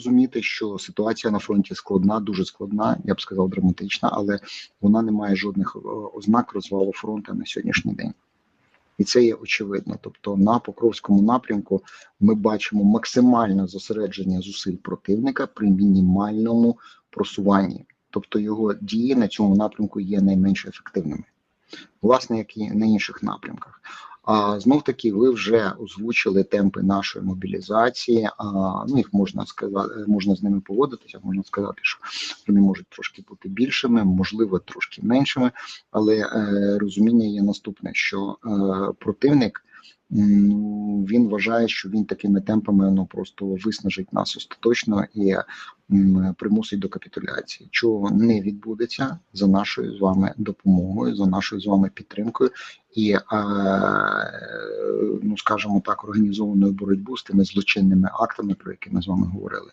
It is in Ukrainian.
розуміти, що ситуація на фронті складна, дуже складна, я б сказав, драматична, але вона не має жодних е, ознак розвалу фронту на сьогоднішній день. І це є очевидно. Тобто на Покровському напрямку ми бачимо максимальне зосередження зусиль противника при мінімальному просуванні. Тобто його дії на цьому напрямку є найменш ефективними, власне, як і на інших напрямках. А знов таки, ви вже озвучили темпи нашої мобілізації. А, ну їх можна сказати, можна з ними поводитися. Можна сказати, що вони можуть трошки бути більшими, можливо, трошки меншими. Але е, розуміння є наступне: що е, противник він вважає, що він такими темпами ну просто виснажить нас остаточно і примусить до капітуляції, чого не відбудеться за нашою з вами допомогою, за нашою з вами підтримкою і, е, ну скажімо так, організованою боротьбу з тими злочинними актами, про які ми з вами говорили.